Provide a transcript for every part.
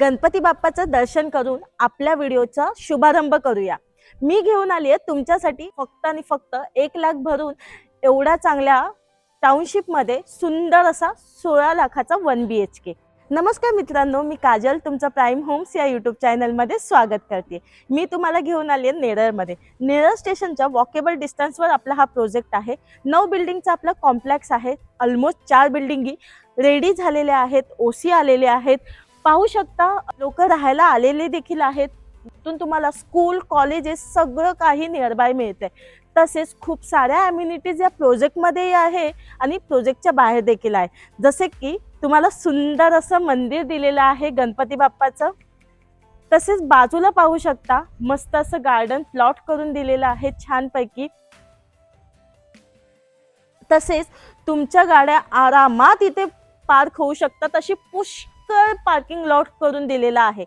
गणपती बाप्पाचं दर्शन करून आपल्या व्हिडिओचा शुभारंभ करूया. मी घेऊन आली आहे तुमच्यासाठी फक्त आणि फक्त एक लाख भरून एवढ्या चांगल्या टाउनशिपमध्ये सुंदर असा सोळा लाखाचा वन बी एच के नमस्कार मित्रांनो मी काजल तुमचं प्राईम होम्स या यूट्यूब चॅनलमध्ये स्वागत करते. मी तुम्हाला घेऊन आली आहे नेरळमध्ये नेरळ स्टेशनच्या वॉकेबल डिस्टन्सवर आपला हा प्रोजेक्ट आहे. नऊ बिल्डिंगचा आपला कॉम्प्लेक्स आहे. ऑलमोस्ट चार बिल्डिंगी रेडी झालेल्या आहेत ओसी आलेले आहेत. पाहू शकता लोक राहायला आलेले देखील आहेत. तिथून तुम्हाला स्कूल कॉलेजेस सगळं काही नियरबाय मिळते तसेच खूप साऱ्या अम्युनिटीज या प्रोजेक्टमध्येही आहे आणि प्रोजेक्टच्या बाहेर देखील आहे. जसे की तुम्हाला सुंदर असं मंदिर दिलेलं आहे गणपती बाप्पाचं. तसेच बाजूला पाहू शकता मस्त असं गार्डन प्लॉट करून दिलेलं आहे छानपैकी. तसेच तुमच्या गाड्या आरामात इथे पार्क होऊ शकतात अशी पुष्कळ पार्किंग लॉट करून दिलेलं आहे.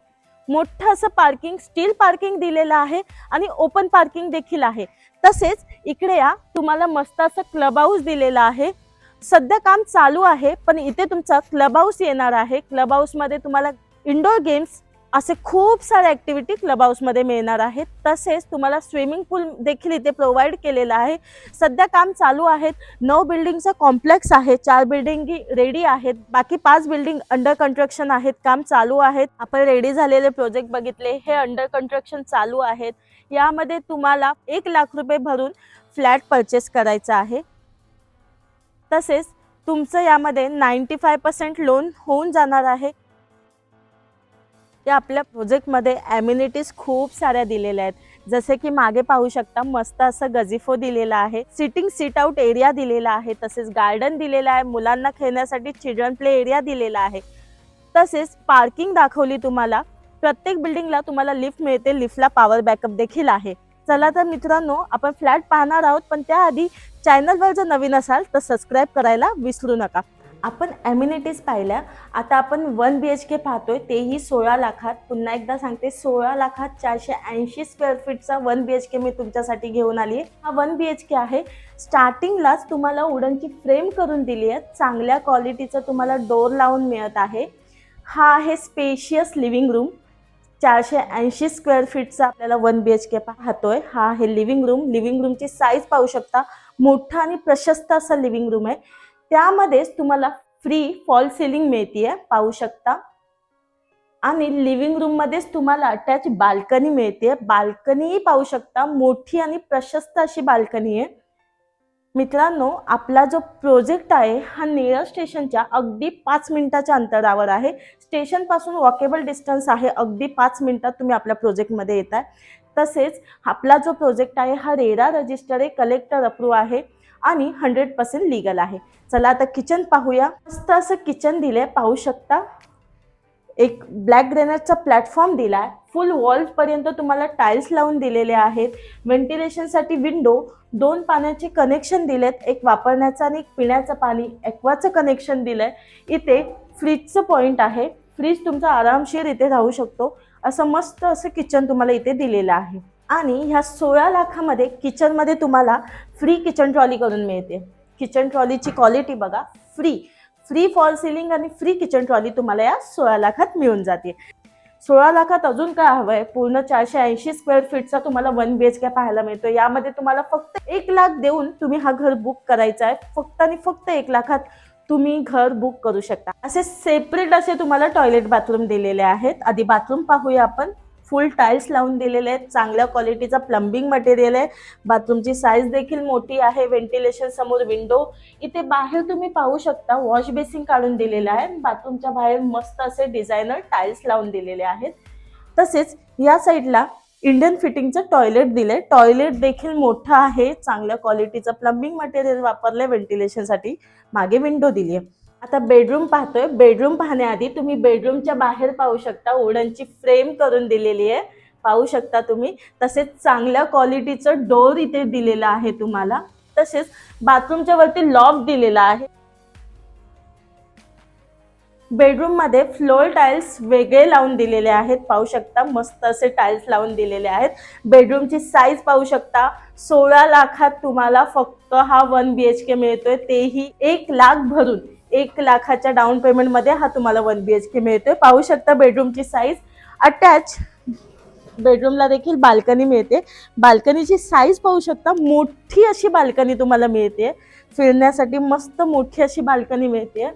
मोठं असं पार्किंग स्टील पार्किंग दिलेलं आहे आणि ओपन पार्किंग देखील आहे. तसेच इकडे या तुम्हाला मस्त असं क्लब हाऊस दिलेला आहे. सध्या काम चालू आहे पण इथे तुमचा क्लब हाऊस येणार आहे. क्लब हाऊसमध्ये तुम्हाला इंडोर गेम्स असे खूप सारे ॲक्टिव्हिटी क्लब हाऊसमध्ये मिळणार आहेत. तसेच तुम्हाला स्विमिंग पूल देखील इथे प्रोव्हाइड केलेला आहे. सध्या काम चालू आहेत. नऊ बिल्डिंगचं कॉम्प्लेक्स आहे. चार बिल्डिंगी रेडी आहेत. बाकी पाच बिल्डिंग अंडर कन्स्ट्रक्शन आहेत. काम चालू आहेत. आपण रेडी झालेले प्रोजेक्ट बघितले. हे अंडर कन्स्ट्रक्शन चालू आहेत. यामध्ये तुम्हाला एक लाख रुपये भरून फ्लॅट परचेस करायचा आहे. तसेच तुमचं यामध्ये नाईंटी फाय पर्सेंट लोन होऊन जाणार आहे. या आपल्या प्रोजेक्टमध्ये ॲम्युनिटीज खूप साऱ्या दिलेल्या आहेत. जसे की मागे पाहू शकता मस्त असं गजिफो दिलेला आहे. सिटिंग सीट आउट एरिया दिलेला आहे. तसेच गार्डन दिलेलं आहे. मुलांना खेळण्यासाठी चिल्ड्रन प्ले एरिया दिलेला आहे. तसेच पार्किंग दाखवली तुम्हाला. प्रत्येक बिल्डिंगला तुम्हाला लिफ्ट मिळते. लिफ्टला पॉवर बॅकअप देखील आहे. चला तर मित्रांनो आपण फ्लॅट पाहणार आहोत. पण त्याआधी चॅनलवर जर नवीन असाल तर सबस्क्राईब करायला विसरू नका. आपण ॲम्युनिटीज पाहिल्या. आता आपण वन बी एच के पाहतोय तेही सोळा लाखात. पुन्हा एकदा सांगते सोळा लाखात चारशे ऐंशी स्क्वेअर फीटचा वन बी एच के मी तुमच्यासाठी घेऊन आली आहे हा वन बी एच के आहे. स्टार्टिंगलाच तुम्हाला वुडनची फ्रेम करून दिली आहे. चांगल्या क्वालिटीचा तुम्हाला डोर लावून मिळत आहे. हा आहे स्पेशियस लिव्हिंग रूम चारशे ऐंशी स्क्वेअर फीटचा आपल्याला वन बी एच के पाहतोय. हा आहे लिव्हिंग रूम लिव्हिंग रूमची साईज पाहू शकता. मोठा आणि प्रशस्त असा लिव्हिंग रूम आहे. त्यामध्येच तुम्हाला फ्री फॉल सिलिंग मिळते पाहू शकता. आणि लिव्हिंग रूम मध्येच तुम्हाला अटॅच बाल्कनी मिळते बाल्कनीही पाहू शकता मोठी आणि प्रशस्त अशी बाल्कनी आहे. मित्रांनो आपला जो प्रोजेक्ट आहे हा नेरळ स्टेशनच्या अगदी पाच मिनिटाच्या अंतरावर आहे. स्टेशनपासून वॉकेबल डिस्टन्स आहे अगदी पाच मिनिटात तुम्ही आपल्या प्रोजेक्टमध्ये येत आहे तसेच आपला जो प्रोजेक्ट आहे हा रेरा रजिस्टर आहे कलेक्टर अप्रूव्ह आहे. आणि हंड्रेड पर्सेंट लिगल आहे. चला आता किचन पाहूया. मस्त असं किचन दिलंय पाहू शकता. एक ब्लॅक ग्रेनाइटचा प्लॅटफॉर्म दिला आहे फुल वॉल्सपर्यंत तुम्हाला टाईल्स लावून दिलेले आहेत. व्हेंटिलेशनसाठी विंडो दोन पाण्याचे कनेक्शन दिलेत. एक वापरण्याचं आणि एक पिण्याचं पाणी एक्वाचं कनेक्शन दिलं आहे इथे फ्रीजचं पॉईंट आहे. फ्रीज तुमचा आरामशीर इथे राहू शकतो. असं मस्त असं किचन तुम्हाला इथे दिलेलं आहे. आणि ह्या सोळा लाखामध्ये किचनमध्ये तुम्हाला फ्री किचन ट्रॉली करून मिळते. किचन ट्रॉलीची क्वालिटी बघा फ्री फ्री फॉल सिलिंग आणि फ्री किचन ट्रॉली तुम्हाला या सोळा लाखात मिळून जाते. सोळा लाखात अजून काय हवं आहे पूर्ण चारशे ऐंशी स्क्वेअर फीटचा तुम्हाला वन बी एच के पाहायला मिळतो. यामध्ये तुम्हाला फक्त एक लाख देऊन तुम्ही हा घर बुक करायचा आहे. फक्त आणि फक्त एक लाखात तुम्ही घर बुक करू शकता. असे सेपरेट असे तुम्हाला टॉयलेट बाथरूम दिलेले आहेत. आधी बाथरूम पाहूया आपण. फुल टाईल्स लावून दिलेले आहेत. चांगल्या क्वालिटीचा प्लंबिंग मटेरियल आहे. बाथरूमची साईज देखील मोठी आहे. व्हेंटिलेशन समोर विंडो इथे बाहेर तुम्ही पाहू शकता वॉश बेसिन काढून दिलेलं आहे. बाथरूमच्या बाहेर मस्त असे डिझायनर टाईल्स लावून दिलेले आहेत. तसेच या साईडला इंडियन फिटिंगचं टॉयलेट दिले टॉयलेट देखील मोठं आहे. चांगल्या क्वालिटीचं प्लंबिंग मटेरियल वापरलंय व्हेंटिलेशनसाठी मागे विंडो दिली आहे आता बेडरूम पाहतोय. बेडरूम पाहण्याआधी तुम्ही बेडरूमच्या बाहेर पाहू शकता. वुडनची फ्रेम करून दिलेली आहे. पाहू शकता तुम्ही. तसेच चांगल्या क्वालिटीचं डोर इथे दिलेलं आहे तुम्हाला. तसेच बाथरूमच्या वरती लॉक दिलेला आहे. बेडरूममध्ये फ्लोर टाईल्स वेगळे लावून दिलेले आहेत. पाहू शकता. मस्त असे टाईल्स लावून दिलेले आहेत. बेडरूमची साईज पाहू शकता. सोळा लाखात तुम्हाला फक्त हा वन बी एच के मिळतोय. तेही एक लाख भरून. एक लाखाच्या डाऊन पेमेंटमध्ये हा तुम्हाला वन बी एच के मिळतोय. पाहू शकता बेडरूमची साईज अटॅच बेडरूमला देखील बाल्कनी मिळते. बाल्कनीची साईज पाहू शकता. मोठी अशी बाल्कनी तुम्हाला मिळते. फिरण्यासाठी मस्त मोठी अशी बाल्कनी मिळते.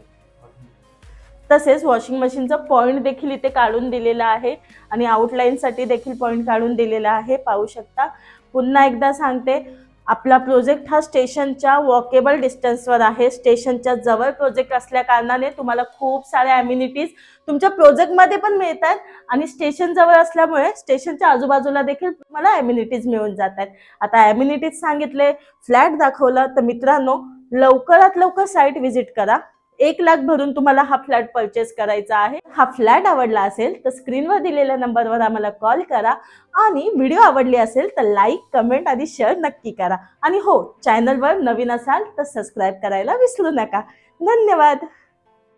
तसेच वॉशिंग मशीनचा पॉईंट देखील इथे काढून दिलेला आहे. आणि आउटलाईनसाठी देखील पॉईंट काढून दिलेला आहे. पाहू शकता. पुन्हा एकदा सांगते. आपला प्रोजेक्ट हा स्टेशनच्या वॉकेबल डिस्टन्सवर आहे. स्टेशनच्या जवळ प्रोजेक्ट असल्या कारणाने तुम्हाला खूप साऱ्या ॲम्युनिटीज तुमच्या प्रोजेक्टमध्ये पण मिळतात आणि स्टेशन जवळ असल्यामुळे स्टेशनच्या आजूबाजूला देखील तुम्हाला ॲम्युनिटीज मिळून जातात. आता ॲम्युनिटीज सांगितले फ्लॅट दाखवलं तर मित्रांनो लवकरात लवकर साईट व्हिजिट करा. एक लाख भरून तुम्हाला हा फ्लॅट परचेस करायचा आहे. हा फ्लॅट आवडला असेल तर स्क्रीनवर दिलेल्या नंबरवर आम्हाला कॉल करा. आणि व्हिडिओ आवडली असेल तर लाईक कमेंट आणि शेअर नक्की करा. आणि हो चॅनलवर नवीन असाल तर सबस्क्राईब करायला विसरू नका. धन्यवाद!